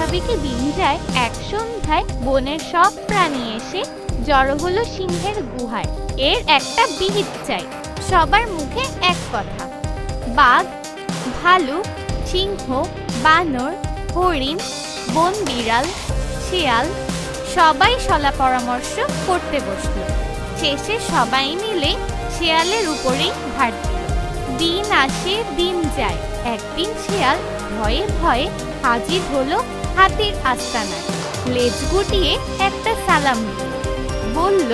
এভাবে দিন যায়, এক সন্ধ্যায় বনের সব প্রাণী এসে জড়ো হলো সিংহের গুহায়। এর একটা বিহিত চাই, সবার মুখে এক কথা। বাঘ, ভালুক, সিংহ, বানর, হরিণ বন বিড়াল শিয়াল, সবাই সলা পরামর্শ করতে বসল। শেষে সবাই মিলে শিয়ালের উপরেই ভার দিল। দিন আসে, দিন যায়। একদিন শিয়াল ভয়ে ভয়ে হাজির হলো হাতির আস্তানায়। লেজ গুটিয়ে একটা সালাম বলল,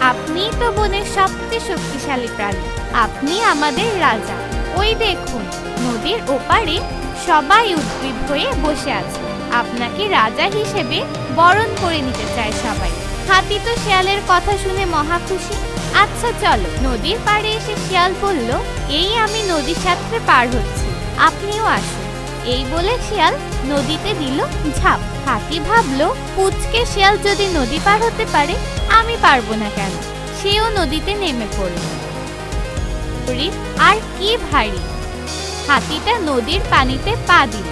আপনিই তো বনের সবচেয়ে শক্তিশালী প্রাণী। আপনি আমাদের রাজা। ওই দেখুন, নদীর ওপারে সবাই উদ্গ্রীব হয়ে বসে আছে। আপনাকে রাজা হিসেবে বরণ করে নিতে চায় সবাই। হাতি তো শিয়ালের কথা শুনে মহা খুশি। আচ্ছা চলো, নদীর পাড়ে এসে শিয়াল বলল, এই আমি নদীর সাথে পার হচ্ছি। আপনিও আসুন। এই বলে শিয়াল নদীতে দিল ঝাঁপ। হাতি ভাবলো পুচকে শিয়াল যদি নদী পার হতে পারে, আমি পারব না কেন? সেও নদীতে নেমে পড়ল। আর কি ভারী! হাতিটা নদীর পানিতে পা দিল।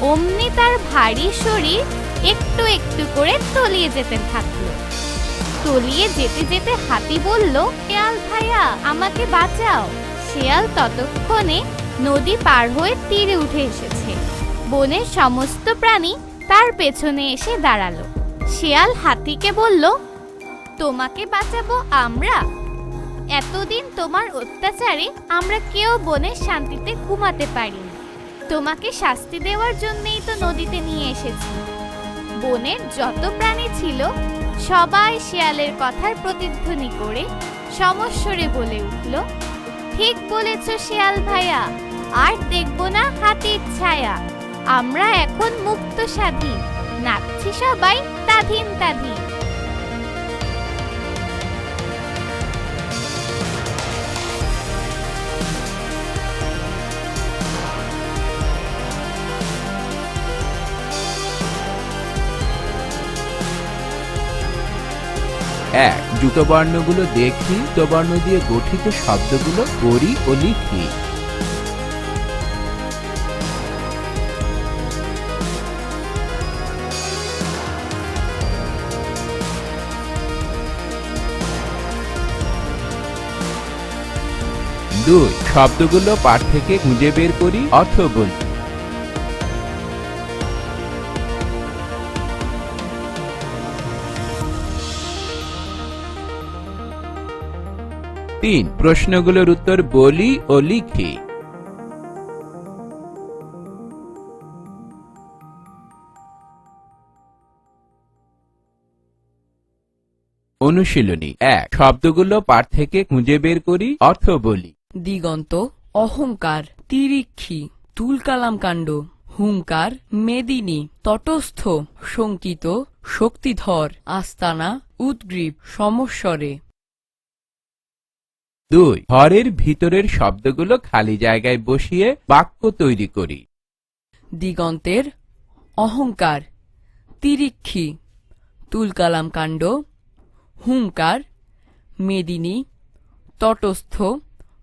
অমনি তার ভারী শরীর একটু একটু করে তলিয়ে যেতে থাকল। তলিয়ে যেতে যেতে হাতি বলল, শেয়াল ভাইয়া, আমাকে বাঁচাও। শেয়াল ততক্ষণে নদী পার হয়ে তীরে উঠে এসেছে। বনের সমস্ত প্রাণী তার পেছনে এসে দাঁড়াল। শিয়াল হাতিকে বলল, তোমাকে বাঁচাবো আমরা? এতদিন তোমার অত্যাচারে আমরা কেউ বনের শান্তিতে ঘুমাতে পারিনি। তোমাকে শাস্তি দেওয়ার জন্যই তো নদীতে নিয়ে এসেছি। বনের যত প্রাণী ছিল, সবাই শিয়ালের কথার প্রতিধ্বনি করে সমস্বরে বলে উঠল, ঠিক বলেছ শিয়াল ভাইয়া আর দেখব না হাতির ছায়া। আমরা এখন মুক্ত স্বাধীন নাচছি সবাই তাধীন তাধীন। এক জুতবর্ণগুলো দেখি জুতবর্ণ দিয়ে গঠিত শব্দগুলো পড়ি ও লিখি। দুই শব্দগুলো পাঠ থেকে খুঁজে বের করি, অর্থ বলি। তিন, প্রশ্নগুলোর উত্তর বলি ও লিখি। অনুশীলনী এক, শব্দগুলো পাঠ থেকে খুঁজে বের করি, অর্থ বলি। দিগন্ত অহংকার তিরিক্ষি তুলকালাম কাণ্ড হুঙ্কার মেদিনী তটস্থ শঙ্কিত শক্তিধর আস্তানা উদ্গ্রীব সমস্বরে। দুই ঘরের ভিতরের শব্দগুলো খালি জায়গায় বসিয়ে বাক্য তৈরি করি। দিগন্তের অহংকার তিরিক্ষি তুলকালাম কাণ্ড হুঙ্কার মেদিনী তটস্থ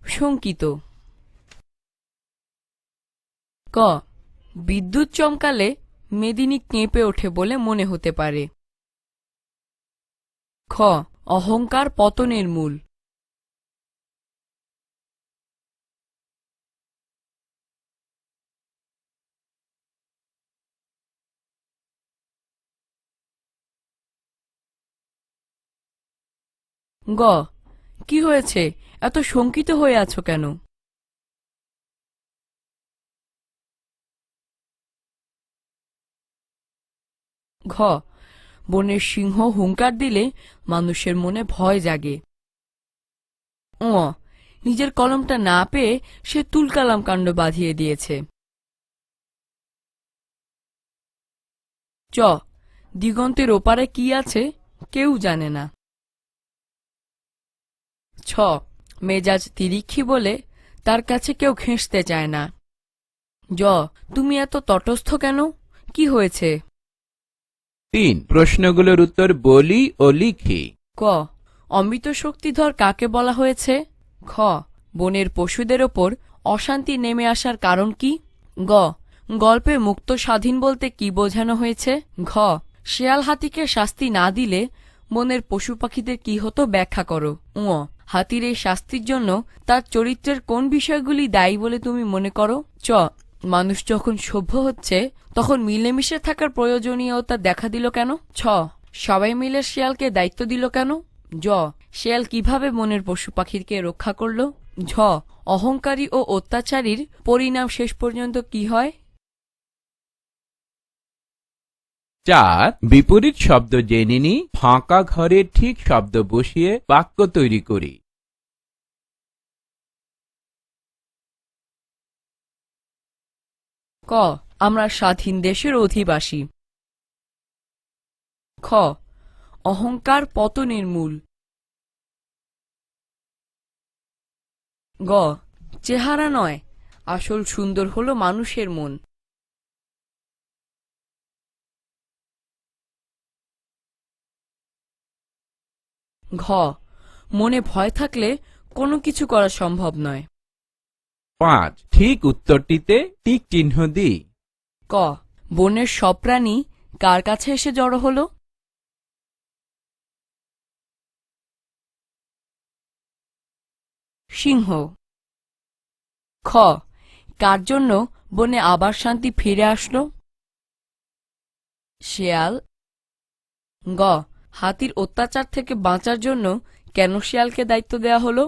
শঙ্কিত। ক, বিদ্যুৎ চমকালে মেদিনী কেঁপে ওঠে বলে মনে হতে পারে। খ, অহংকার পতনের মূল। গ কি হয়েছে? এত শঙ্কিত হয়ে আছো কেন? ঘ, বনের সিংহ হুঙ্কার দিলে মানুষের মনে ভয় জাগে। ও নিজের কলমটা না পেয়ে সে তুলকালাম কাণ্ড বাঁধিয়ে দিয়েছে। চ, দিগন্তের ওপারে কি আছে কেউ জানে না। ছ মেজাজ তিরিক্ষি বলে তার কাছে কেউ ঘেঁষতে চায় না। জ তুমি এত তটস্থ কেন? কি হয়েছে? তিন প্রশ্নগুলোর উত্তর বলি ও লিখি। ক অমৃত শক্তিধর কাকে বলা হয়েছে? খ বনের পশুদের ওপর অশান্তি নেমে আসার কারণ কি? গ গল্পে মুক্ত স্বাধীন বলতে কি বোঝানো হয়েছে? ঘ শেয়াল হাতিকে শাস্তি না দিলে বনের পশু পাখিদের কি হতো ব্যাখ্যা করো? উ হাতির এই শাস্তির জন্য তার চরিত্রের কোন বিষয়গুলি দায়ী বলে তুমি মনে করো? চ, মানুষ যখন সভ্য হচ্ছে, তখন মিলেমিশে থাকার প্রয়োজনীয়তা দেখা দিল কেন? ছ, সবাই মিলে শিয়ালকে দায়িত্ব দিল কেন? জ, শিয়াল কীভাবে মনের পশু পাখিকে রক্ষা করল? ঝ, অহংকারী ও অত্যাচারীর পরিণাম শেষ পর্যন্ত কি হয়? চার, বিপরীত শব্দ জেনে নি, ফাঁকা ঘরের ঠিক শব্দ বসিয়ে বাক্য তৈরি করি। ক, আমরা স্বাধীন দেশের অধিবাসী। খ, অহংকার পতনের মূল। গ, চেহারা নয়, আসল সুন্দর হলো মানুষের মন। ঘ মনে ভয় থাকলে কোনো কিছু করা সম্ভব নয়। পাঁচ ঠিক উত্তরটিতে টিক চিহ্ন দিই। ক বনের সব প্রাণী কার কাছে এসে জড়ো হলো? সিংহ। খ কার জন্য বনে আবার শান্তি ফিরে আসলো? শেয়াল। গ হাতির অত্যাচার থেকে বাঁচার জন্য কেন শিয়ালকে দায়িত্ব দেয়া হলো?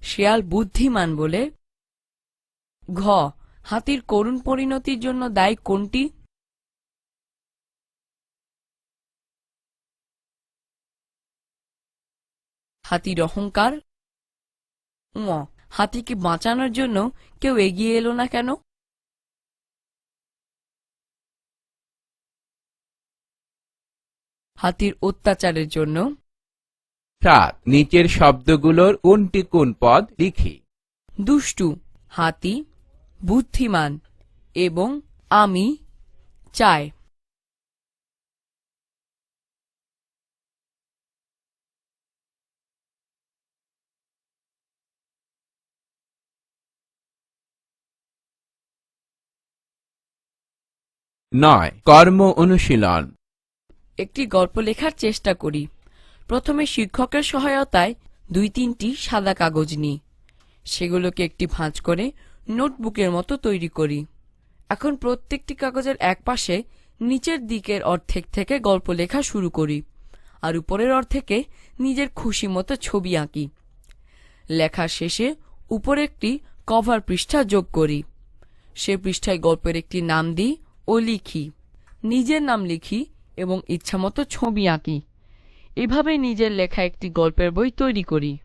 শিয়াল বুদ্ধিমান বলে ঘ হাতির করুণ পরিণতির জন্য দায়ী কোনটি? হাতির অহংকার উম, হাতিকে বাঁচানোর জন্য কেউ এগিয়ে এলো না কেন? হাতির অত্যাচারের জন্য। সাত নিচের শব্দগুলোর কোনটি কোন পদ? লিখি। দুষ্টু হাতি বুদ্ধিমান এবং আমি চাই। নয়। কর্ম অনুশীলন। একটি গল্প লেখার চেষ্টা করি। প্রথমে শিক্ষকের সহায়তায় দুই তিনটি সাদা কাগজ নিই। সেগুলোকে একটি ভাঁজ করে নোটবুকের মতো তৈরি করি। এখন প্রত্যেকটি কাগজের একপাশে নিচের দিকের অর্ধেক থেকে গল্প লেখা শুরু করি আর উপরের অর্ধেকে নিজের খুশি মতো ছবি আঁকি। লেখার শেষে উপরে একটি কভার পৃষ্ঠা যোগ করি। সে পৃষ্ঠায় গল্পের একটি নাম দিই ও লিখি। নিজের নাম লিখি এবং ইচ্ছামতো ছবি আঁকি। এভাবে নিজের লেখা একটি গল্পের বই তৈরি করি।